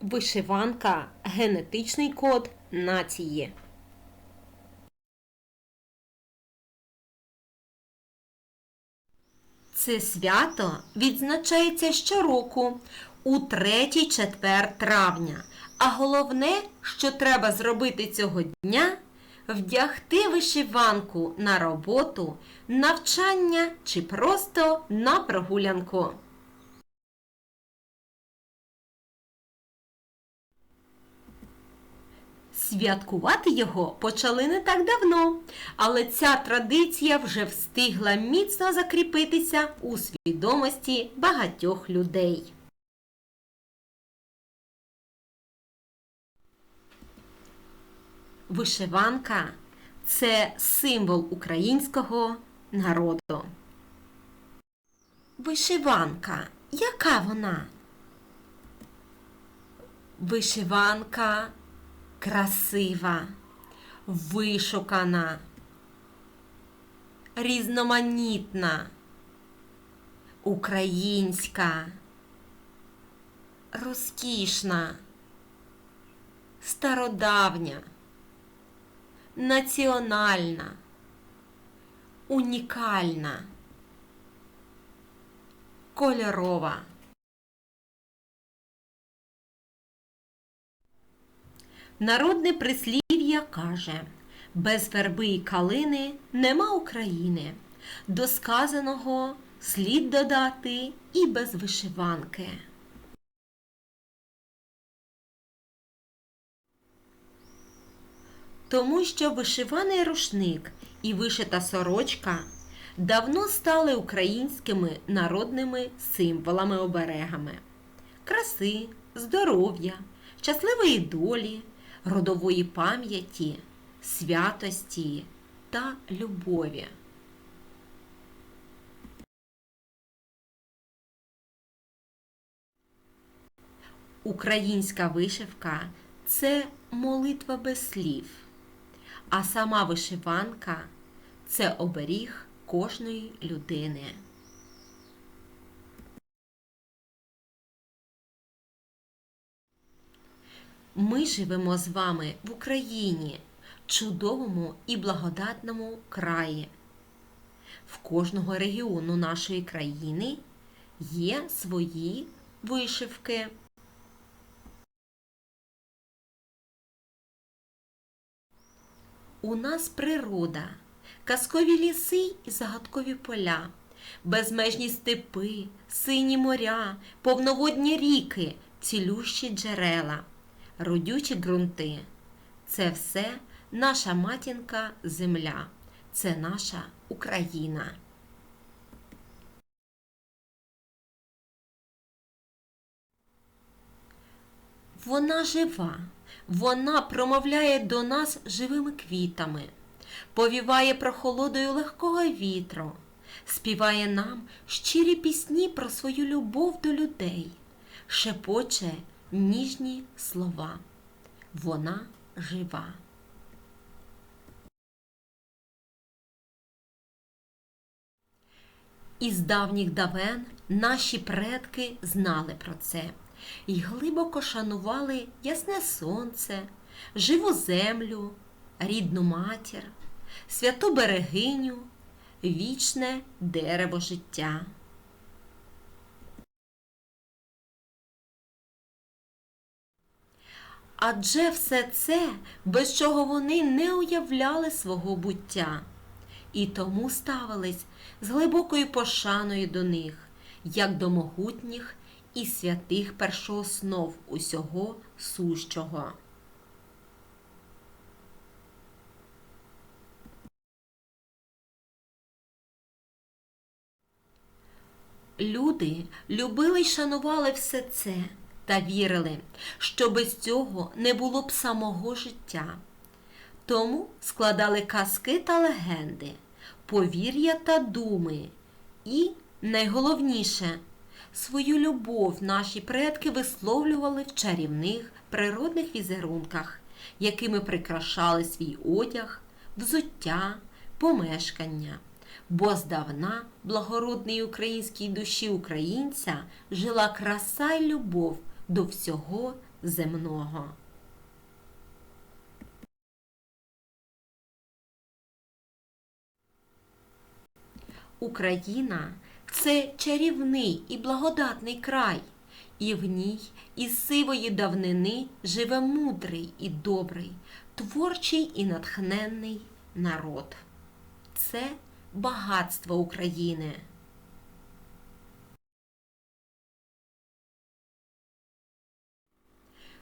Вишиванка генетичний код нації. Це свято відзначається щороку у третій четвер травня. А головне, що треба зробити цього дня вдягти вишиванку на роботу, навчання чи просто на прогулянку. Святкувати його почали не так давно, але ця традиція вже встигла міцно закріпитися у свідомості багатьох людей. Вишиванка це символ українського народу. Вишиванка. Яка вона? Вишиванка красива, вишукана, різноманітна, українська, розкішна, стародавня, національна, унікальна, кольорова. Народне прислів'я каже: без верби і калини нема України. До сказаного слід додати і без вишиванки. Тому що вишиваний рушник і вишита сорочка давно стали українськими народними символами-оберегами краси, здоров'я, щасливої долі, родової пам'яті, святості та любові. Українська вишивка це молитва без слів, а сама вишиванка це оберіг кожної людини. Ми живемо з вами в Україні, чудовому і благодатному краї. В кожного регіону нашої країни є свої вишивки. У нас природа, казкові ліси і загадкові поля, безмежні степи, сині моря, повноводні ріки, цілющі джерела родючі ґрунти. Це все наша матінка земля, це наша Україна. Вона жива, вона промовляє до нас живими квітами, повіває прохолодою легкого вітру, співає нам щирі пісні про свою любов до людей, шепоче ніжні слова. Вона жива. Із давніх давен наші предки знали про це і глибоко шанували ясне сонце, живу землю, рідну матір, святу берегиню, вічне дерево життя. Адже все це, без чого вони не уявляли свого буття, і тому ставились з глибокою пошаною до них, як до могутніх і святих першооснов усього сущого. Люди любили й шанували все це та вірили, що без цього не було б самого життя. Тому складали казки та легенди, повір'я та думи. І, найголовніше, свою любов наші предки висловлювали в чарівних природних візерунках, якими прикрашали свій одяг, взуття, помешкання. Бо здавна благородній українській душі українця жила краса й любов до всього земного. Україна це чарівний і благодатний край, і в ній із сивої давнини живе мудрий і добрий, творчий і натхненний народ. Це багатство України.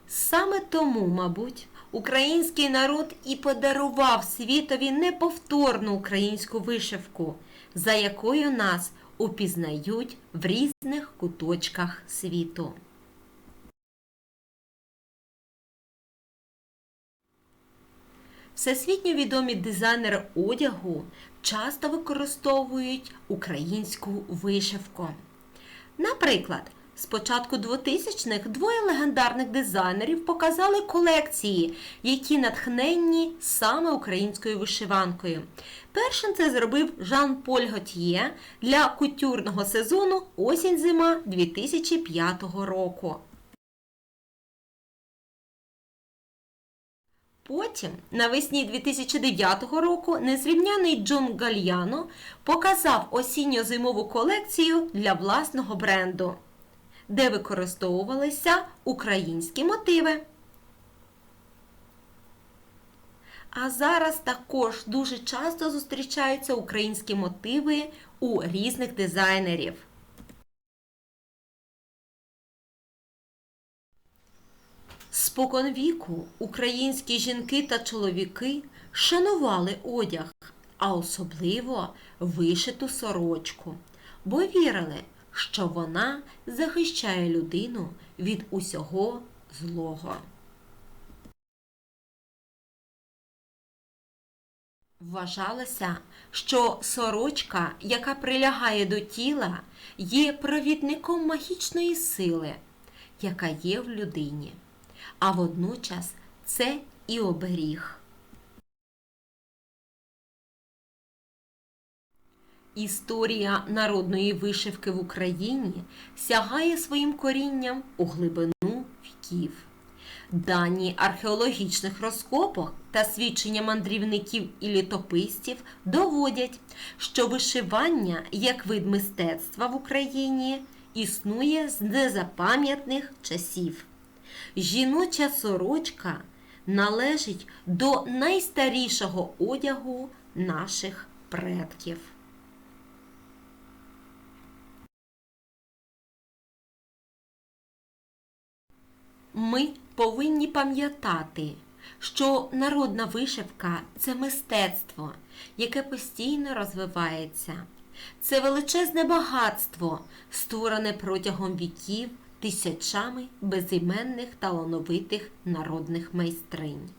Саме тому, мабуть, український народ і подарував світові неповторну українську вишивку, за якою нас упізнають в різних куточках світу. Всесвітньо відомі дизайнери одягу часто використовують українську вишивку. Наприклад, з початку 2000-х двоє легендарних дизайнерів показали колекції, які натхненні саме українською вишиванкою. Першим це зробив Жан-Поль Готьє для кутюрного сезону осінь-зима 2005 року. Потім, навесні 2009 року, незрівняний Джон Гальяно показав осінньо-зимову колекцію для власного бренду, де використовувалися українські мотиви. А зараз також дуже часто зустрічаються українські мотиви у різних дизайнерів. Споконвіку українські жінки та чоловіки шанували одяг, а особливо вишиту сорочку, бо вірили, що вона захищає людину від усього злого. Вважалося, що сорочка, яка прилягає до тіла, є провідником магічної сили, яка є в людині а водночас це і оберіг. Історія народної вишивки в Україні сягає своїм корінням у глибину віків. Дані археологічних розкопок та свідчення мандрівників і літописців доводять, що вишивання як вид мистецтва в Україні існує з незапам'ятних часів. Жіноча сорочка належить до найстарішого одягу наших предків. Ми повинні пам'ятати, що народна вишивка це мистецтво, яке постійно розвивається. Це величезне багатство, створене протягом віків тисячами безіменних талановитих народних майстринь.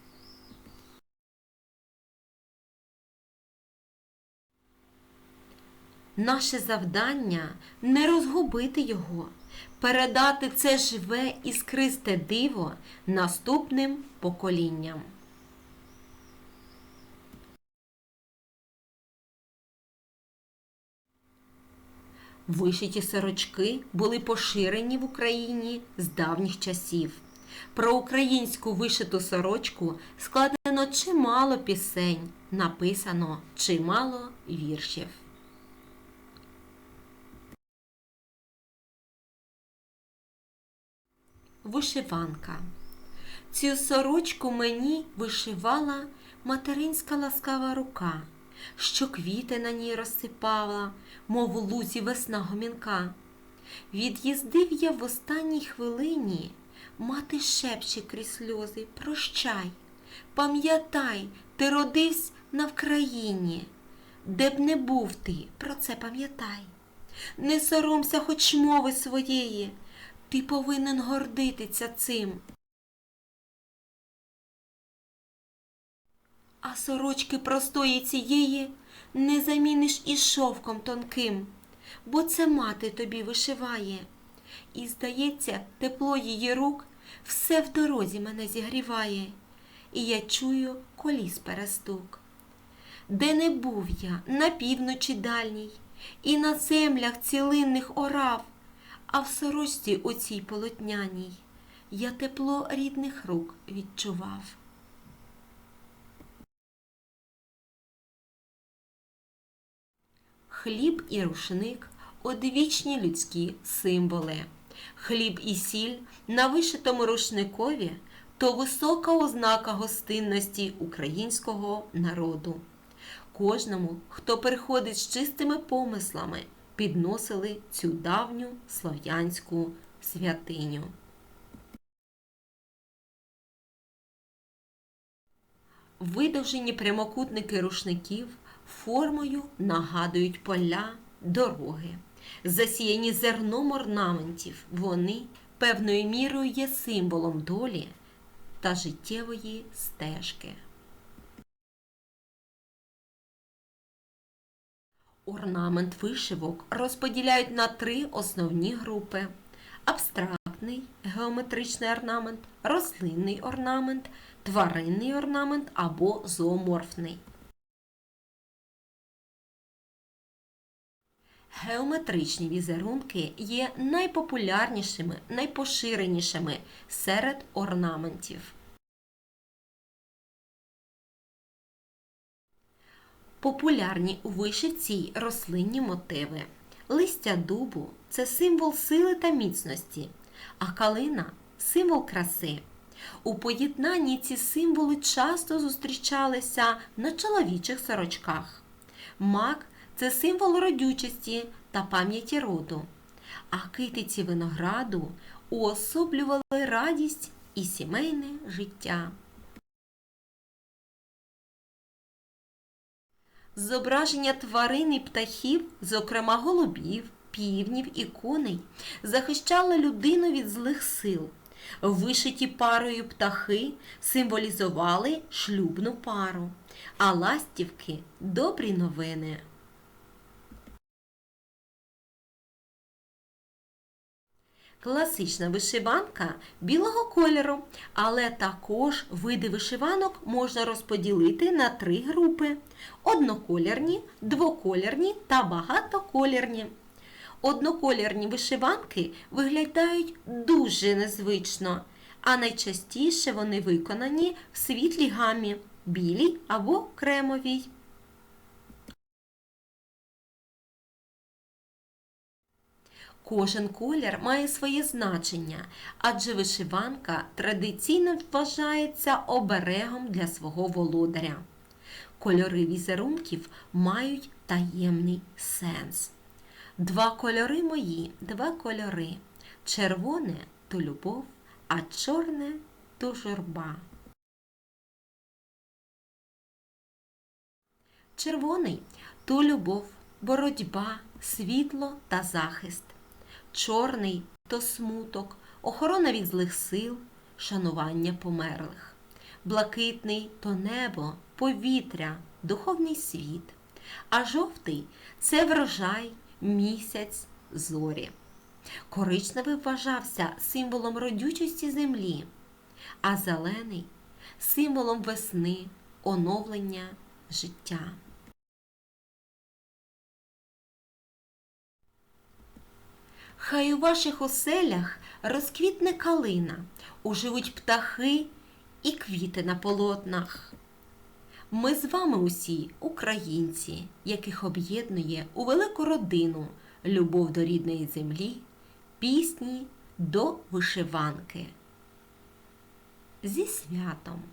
Наше завдання не розгубити його, передати це живе іскристе диво наступним поколінням. Вишиті сорочки були поширені в Україні з давніх часів. Про українську вишиту сорочку складено чимало пісень, написано чимало віршів. Вишиванка. Цю сорочку мені вишивала материнська ласкава рука що квіти на ній розсипала, мов у лузі весна гомінка. Від'їздив я в останній хвилині, мати шепче крізь сльози Прощай, пам'ятай, ти родився на Вкраїні, де б не був ти, про це пам'ятай. Не соромся хоч мови своєї, ти повинен гордитися цим. А сорочки простої цієї не заміниш і шовком тонким, бо це мати тобі вишиває. І, здається, тепло її рук все в дорозі мене зігріває, і я чую коліс перестук. Де не був я на півночі дальній, і на землях цілинних орав, а в сорочці оцій полотняній я тепло рідних рук відчував. Хліб і рушник одвічні людські символи. Хліб і сіль на вишитому рушникові то висока ознака гостинності українського народу. Кожному, хто приходить з чистими помислами, підносили цю давню слов'янську святиню. Видовжені прямокутники рушників формою нагадують поля, дороги. Засіяні зерном орнаментів, вони певною мірою є символом долі та життєвої стежки. Орнамент вишивок розподіляють на три основні групи: абстрактний геометричний орнамент, рослинний орнамент, тваринний орнамент або зооморфний. Геометричні візерунки є найпопулярнішими, найпоширенішими серед орнаментів. Популярні у вишивці й рослинні мотиви. Листя дубу це символ сили та міцності, а калина символ краси. У поєднанні ці символи часто зустрічалися на чоловічих сорочках. Мак це символ родючості та пам'яті роду, а китиці винограду уособлювали радість і сімейне життя. Зображення тварин і птахів, зокрема голубів, півнів і коней, захищали людину від злих сил. Вишиті парою птахи символізували шлюбну пару, а ластівки добрі новини. Класична вишиванка білого кольору, але також види вишиванок можна розподілити на три групи: одноколірні, двоколірні та багатоколірні. Одноколірні вишиванки виглядають дуже незвично, а найчастіше вони виконані в світлій гамі білій або кремовій. Кожен колір має своє значення, адже вишиванка традиційно вважається оберегом для свого володаря. Кольори візерунків мають таємний сенс. Два кольори мої, два кольори. Червоне то любов, а чорне то журба. Червоний то любов, боротьба, світло та захист. Чорний то смуток, охорона від злих сил, шанування померлих. Блакитний то небо, повітря, духовний світ. А жовтий це врожай, місяць, зорі. Коричневий вважався символом родючості землі, а зелений символом весни, оновлення життя. Хай у ваших оселях розквітне калина, уживуть птахи і квіти на полотнах. Ми з вами усі українці, яких об'єднує у велику родину любов до рідної землі, пісні до вишиванки. Зі святом!